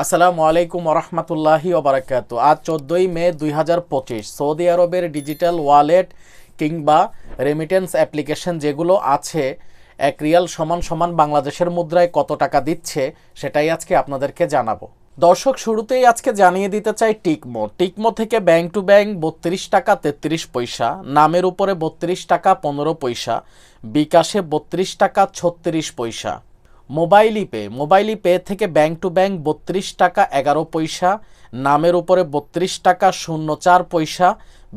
আসসালামু আলাইকুম ওরহমতুল্লাহি ওবরাকাত। আজ চোদ্দোই মে দুই হাজার পঁচিশ। সৌদি আরবের ডিজিটাল ওয়ালেট কিংবা রেমিটেন্স অ্যাপ্লিকেশন যেগুলো আছে, এক রিয়াল সমান সমান বাংলাদেশের মুদ্রায় কত টাকা দিচ্ছে, সেটাই আজকে আপনাদেরকে জানাব। দর্শক, শুরুতেই আজকে জানিয়ে দিতে চাই টিকমো। টিকমো থেকে ব্যাংক টু ব্যাংক বত্রিশ টাকা তেত্রিশ পয়সা, নামের উপরে বত্রিশ টাকা পনেরো পয়সা, বিকাশে বত্রিশ টাকা ছত্রিশ পয়সা। মোবাইল পে মোবাইল পে থেকে ব্যাংক টু ব্যাংক বত্রিশ টাকা এগারো পয়সা, নামের উপরে বত্রিশ টাকা শূন্য চার পয়সা,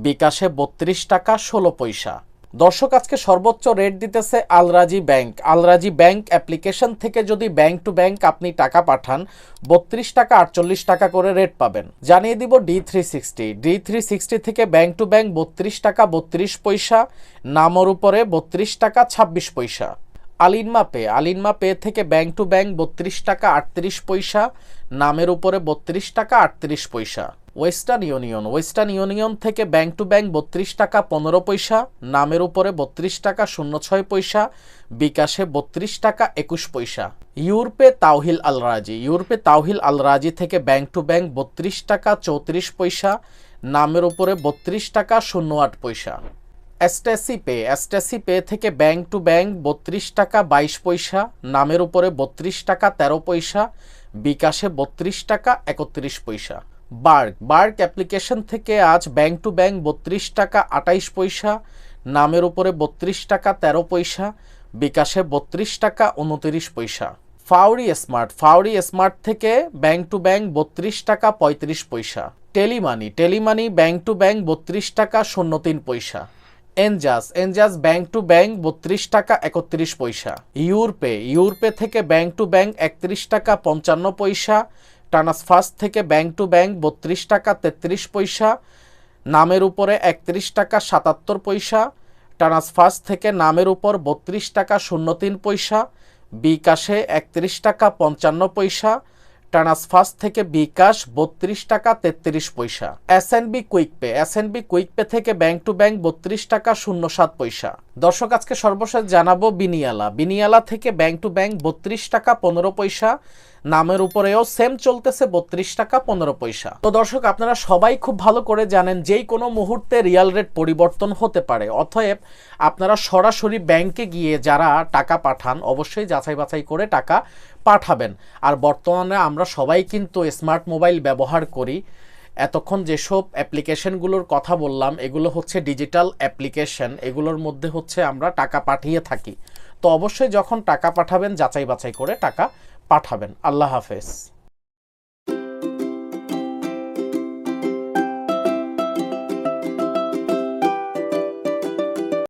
বিকাশে বত্রিশ টাকা ষোলো পয়সা। দর্শক, আজকে সর্বোচ্চ রেট দিতেছে Al Rajhi bank. Al Rajhi bank application থেকে যদি ব্যাংক টু ব্যাংক আপনি টাকা পাঠান, বত্রিশ টাকা আটচল্লিশ টাকা করে রেট পাবেন। জানিয়ে দিব D three sixty D three sixty থেকে ব্যাংক টু ব্যাংক বত্রিশ টাকা বত্রিশ পয়সা, নামর উপরে বত্রিশ টাকা ছাব্বিশ পয়সা। আলিনমা পে আলিনমা পে থেকে ব্যাংক টু ব্যাংক বত্রিশ টাকা আটত্রিশ পয়সা, নামের উপরে বত্রিশ টাকা আটত্রিশ পয়সা। Western Union. ওয়েস্টার্ন ইউনিয়ন থেকে ব্যাংক টু ব্যাংক বত্রিশ টাকা পনেরো পয়সা, নামের উপরে বত্রিশ টাকা শূন্য ছয় পয়সা, বিকাশে বত্রিশ টাকা একুশ পয়সা। ইউরপে তাওহিল আল রাজি ইউরপে তাওহিল আল রাজি থেকে ব্যাংক টু ব্যাংক বত্রিশ টাকা চৌত্রিশ পয়সা, নামের উপরে বত্রিশ টাকা শূন্য আট পয়সা। এসটেসি পে এসটেসি পে থেকে ব্যাংক টু ব্যাংক বত্রিশ টাকা বাইশ পয়সা, নামের উপরে বত্রিশ টাকা তেরো পয়সা, বিকাশে বত্রিশ টাকা একত্রিশ পয়সা। বার্ক বার্ক অ্যাপ্লিকেশন থেকে আজ ব্যাংক টু ব্যাংক বত্রিশ টাকা আটাইশ পয়সা, নামের উপরে বত্রিশ টাকা তেরো পয়সা, বিকাশে বত্রিশ টাকা উনতিরিশ পয়সা। ফাউরি স্মার্ট ফাউরি স্মার্ট থেকে ব্যাংক টু ব্যাংক বত্রিশ টাকা পঁয়ত্রিশ পয়সা। Telemoney Telemoney bank to bank বত্রিশ টাকা শূন্য তিন পয়সা। Enjaz Enjaz bank to bank বত্রিশ টাকা একত্রিশ পয়সা। ইউরপে ইউরপে থেকে ব্যাংক টু ব্যাংক একত্রিশ টাকা পঞ্চান্ন পয়সা। ট্রান্সফার্স থেকে ব্যাংক টু ব্যাংক বত্রিশ টাকা তেত্রিশ পয়সা। নামের উপরে একত্রিশ টাকা সাতাত্তর পয়সা। ট্রান্সফার্স থেকে নামের উপর বত্রিশ টাকা শূন্য তিন পয়সা। বিকাশে একত্রিশ টাকা পঞ্চান্ন পয়সা। ট্রান্সফার্স থেকে বিকাশ বত্রিশ টাকা, তেত্রিশ পয়সা। S N B quick pay S N B quick pay থেকে ব্যাঙ্ক টু ব্যাংক বত্রিশ টাকা, শূন্য সাত পয়সা। দর্শক, আজকে সর্বশেষ জানাব বিনিয়ালা। বিনিয়ালা থেকে ব্যাংক টু ব্যাংক বত্রিশ টাকা পনেরো পয়সা, নামের উপরেও সেম চলতেছে বত্রিশ টাকা পনেরো পয়সা। তো দর্শক, আপনারা সবাই খুব ভালো করে জানেন যেই কোনো মুহূর্তে রিয়াল রেট পরিবর্তন হতে পারে। অতএব আপনারা সরাসরি ব্যাংকে গিয়ে যারা টাকা পাঠান, অবশ্যই যাচাই বাছাই করে টাকা পাঠাবেন। আর বর্তমানে আমরা সবাই কিন্তু স্মার্ট মোবাইল ব্যবহার করি। এতক্ষণ যেসব অ্যাপ্লিকেশনগুলোর কথা বললাম, এগুলো হচ্ছে ডিজিটাল অ্যাপ্লিকেশন, এগুলোর মধ্যে হচ্ছে আমরা টাকা পাঠিয়ে থাকি। তো অবশ্যই যখন টাকা পাঠাবেন যাচাই বাছাই করে টাকা পাঠাবেন। আল্লাহ হাফেজ।